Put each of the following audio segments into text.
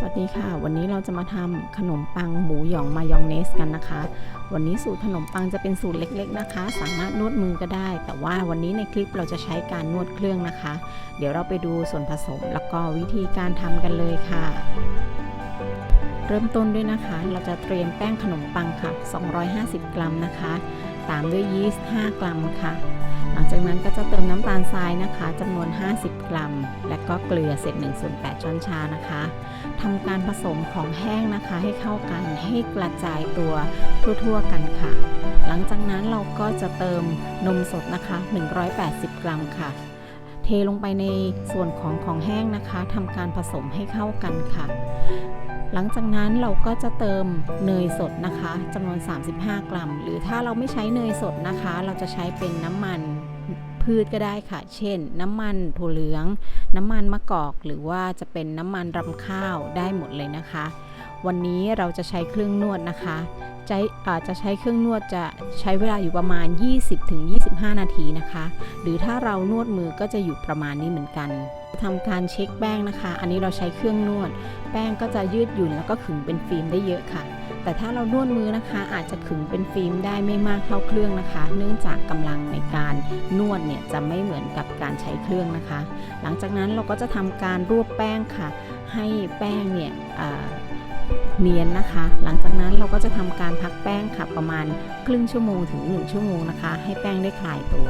สวัสดีค่ะ วันนี้เราจะมาทำขนมปังหมูหยองมายองเนสกันนะคะ วันนี้สูตรขนมปังจะเป็นสูตรเล็ก ๆนะคะ สามารถนวดมือก็ได้ แต่ว่าวันนี้ในคลิปเราจะใช้การนวดเครื่องนะคะ เดี๋ยวเราไปดูส่วนผสมแล้วก็วิธีการทำกันเลยค่ะ เริ่มต้นด้วยนะคะ เราจะเตรียมแป้งขนมปังค่ะ 250 กรัมนะคะ ตามด้วยยีสต์ 5 กรัมค่ะ หลังจากนั้นก็จะเติมน้ำตาลทรายนะคะจำนวน 50 กรัม และก็เกลือเศษ1ส่วน8ช้อนชานะคะทำการผสมของแห้งนะคะ ให้เข้ากันให้กระจายตัวทั่วๆกันค่ะ หลังจากนั้นเราก็จะเติมนมสดนะคะ 180 กรัมค่ะเทลงไปในส่วนของของแห้งนะคะทำการผสมให้เข้ากันค่ะ หลังจากนั้นเราก็จะเติมเนยสดนะคะจำนวน 35 กรัม หรือถ้าเราไม่ใช้เนยสดนะคะ เราจะใช้เป็นน้ำมันพืชก็ได้ค่ะ เช่น น้ำมันถั่วเหลือง น้ำมันมะกอก หรือว่าจะเป็นน้ำมันรำข้าวได้หมดเลยนะคะ วันนี้เราจะใช้เครื่องนวดนะคะใช้อาจะใช้เครื่องนวดจะใช้เวลาอยู่ประมาณ 20-25 นาทีนะคะ หรือถ้าเรานวดมือก็จะอยู่ประมาณนี้เหมือนกันทำการเช็คแป้งนะคะ อันนี้เราใช้เครื่องนวด แป้งก็จะยืดหยุ่นแล้วก็ขึงเป็นฟิล์มได้เยอะค่ะ แต่ถ้าเรานวดมือนะคะ อาจจะขึงเป็นฟิล์มได้ไม่มากเท่าเครื่องนะคะ เนื่องจากกำลังในการนวดเนี่ยจะไม่เหมือนกับการใช้เครื่องนะคะ หลังจากนั้นเราก็จะทำการรวบแป้งค่ะ ให้แป้งเนี่ย เนียนนะคะ หลังจากนั้นเราก็จะทำการพักแป้งค่ะประมาณครึ่งชั่วโมงถึง 1 ชั่วโมงนะคะ ให้แป้งได้คลายตัว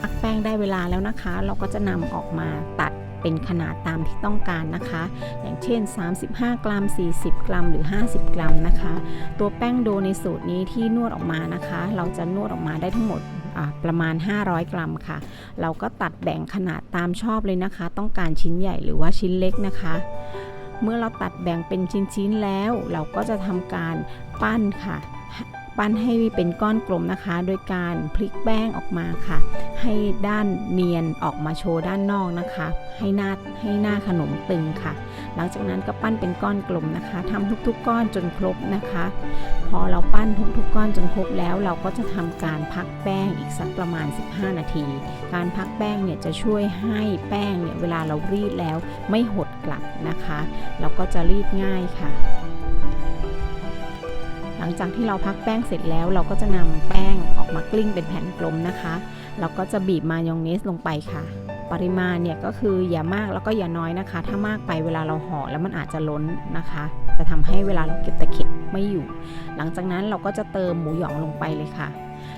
พักแป้งได้เวลาแล้วนะคะ เราก็จะนำออกมาตัดเป็นขนาดตามที่ต้องการนะคะ อย่างเช่น 35 กรัม 40 กรัม หรือ 50 กรัมนะคะ ตัวแป้งโดในสูตรนี้ที่นวดออกมานะคะ เราจะนวดออกมาได้ทั้งหมดประมาณ 500 กรัมค่ะ เราก็ตัดแบ่งขนาดตามชอบเลยนะคะ ต้องการชิ้นใหญ่หรือว่าชิ้นเล็กนะคะ เมื่อเราตัดแบ่งเป็นชิ้นๆแล้ว เราก็จะทำการปั้นค่ะ ปั้นให้เป็นก้อนกลมนะคะ โดยการพลิกแป้งออกมาค่ะ ให้ด้านเนียนออกมาโชว์ด้านนอกนะคะ ให้หน้าให้หน้าขนมตึงค่ะ หลังจากนั้นก็ปั้นเป็นก้อนกลมนะคะทำทุกๆก้อนจนครบนะคะ พอเราปั้นทุกๆก้อนจนครบแล้ว เราก็จะทำการพักแป้งอีกสักประมาณ 15 นาที การพักแป้งเนี่ยจะช่วยให้แป้งเนี่ยเวลาเรารีดแล้วไม่หดกลับนะคะแล้วก็จะรีดง่ายค่ะ หลังจากที่เราพักแป้งเสร็จแล้วเราก็จะนำแป้งออกมากลิ้งเป็นแผ่นกลมนะคะแล้วก็จะบีบมายองเนสลงไปค่ะ ปริมาณเนี่ยก็คืออย่ามากแล้วก็อย่าน้อยนะคะ ถ้ามากไปเวลาเราห่อแล้วมันอาจจะล้นนะคะจะทำให้เวลาเราเก็บตะเข็บไม่อยู่ หลังจากนั้นเราก็จะเติมหมูหยองลงไปเลยค่ะ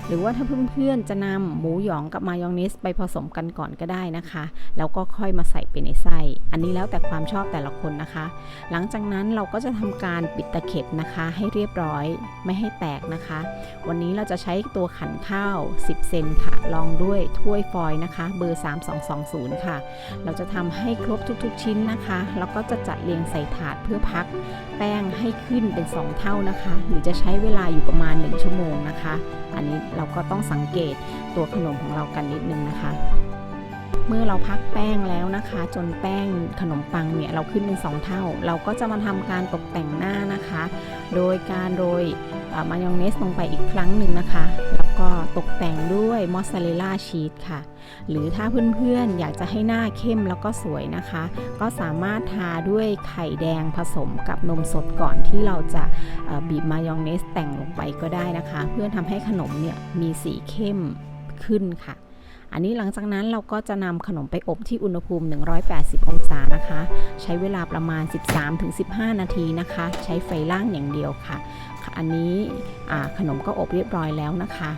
หรือว่าถ้าเพื่อนๆจะนำหมูหยองกับมายองเนสไปผสมกันก่อนก็ได้นะคะ แล้วก็ค่อยมาใส่ไปในไส้ อันนี้แล้วแต่ความชอบแต่ละคนนะคะ หลังจากนั้นเราก็จะทำการปิดตะเข็บนะคะ ให้เรียบร้อยไม่ให้แตกนะคะ วันนี้เราจะใช้ตัวขันข้าว 10 เซนค่ะลองด้วยถ้วยฟอยนะคะ เบอร์ 3220 ค่ะ เราจะทำให้ครบทุกๆ ชิ้นนะคะ แล้วก็จะจัดเรียงใส่ถาดเพื่อพัก แป้งให้ขึ้นเป็น 2 เท่านะคะ หรือจะใช้เวลาอยู่ประมาณ 1 ชั่วโมงนะคะ อันนี้เราก็ต้องสังเกตตัวขนมของเรากันนิดนึงนะคะ เมื่อเราพักแป้งแล้วนะคะ จนแป้งขนมปังเนี่ยเราขึ้นเป็น 2 เท่า เราก็จะมาทำการตกแต่งหน้านะคะ โดยการโรยมายองเนสลงไปอีกครั้งหนึ่งนะคะ ก็ตกแต่งด้วยมอสซาเรลล่าชีสค่ะ หรือถ้าเพื่อนๆ อยากจะให้หน้าเข้มแล้วก็สวยนะคะ ก็สามารถทาด้วยไข่แดงผสมกับนมสดก่อนที่เราจะบีบมายองเนสแต่งลงไปก็ได้นะคะ เพื่อทำให้ขนมเนี่ยมีสีเข้มขึ้นค่ะ อันนี้หลังจากนั้นเราก็จะนำขนมไปอบที่อุณหภูมิ 180 องศานะคะ ใช้เวลาประมาณ 13-15 นาทีนะคะ ใช้ไฟล่างอย่างเดียวค่ะ อันนี้ขนมก็อบเรียบร้อยแล้วนะคะ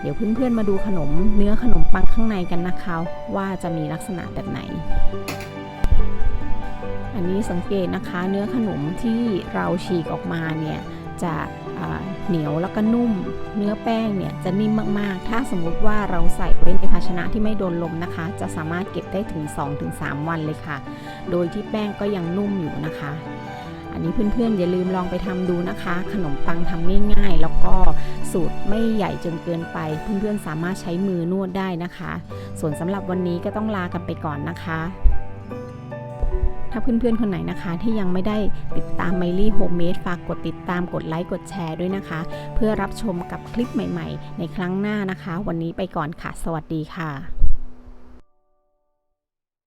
เดี๋ยวเพื่อนๆมาดูขนมเนื้อขนมปังข้างในกันนะคะ ว่าจะมีลักษณะแบบไหนอันนี้สังเกตนะคะเนื้อขนมที่เราฉีกออกมาเนี่ยจะ เหนียวแล้วก็นุ่ม เนื้อแป้งเนี่ยจะนิ่มมากๆ ถ้าสมมุติว่าเราใส่ไว้ในภาชนะที่ไม่โดนลมนะคะ จะสามารถเก็บได้ถึง 2-3 วันเลยค่ะ โดยที่แป้งก็ยังนุ่มอยู่นะคะ อันนี้เพื่อนๆ อย่าลืมลองไปทำดูนะคะ ขนมปังทำง่ายๆ แล้วก็สูตรไม่ใหญ่จนเกินไป เพื่อนๆ สามารถใช้มือนวดได้นะคะ ส่วนสำหรับวันนี้ก็ต้องลากันไปก่อนนะคะ ถ้าเพื่อนๆ คนไหนนะคะ ที่ยังไม่ได้ติดตามไมลี่โฮมเมดฝากกดติดตามกดไลค์กดแชร์ด้วยนะคะ เพื่อรับชมกับคลิปใหม่ๆ ในครั้งหน้านะคะ วันนี้ไปก่อนค่ะ สวัสดีค่ะ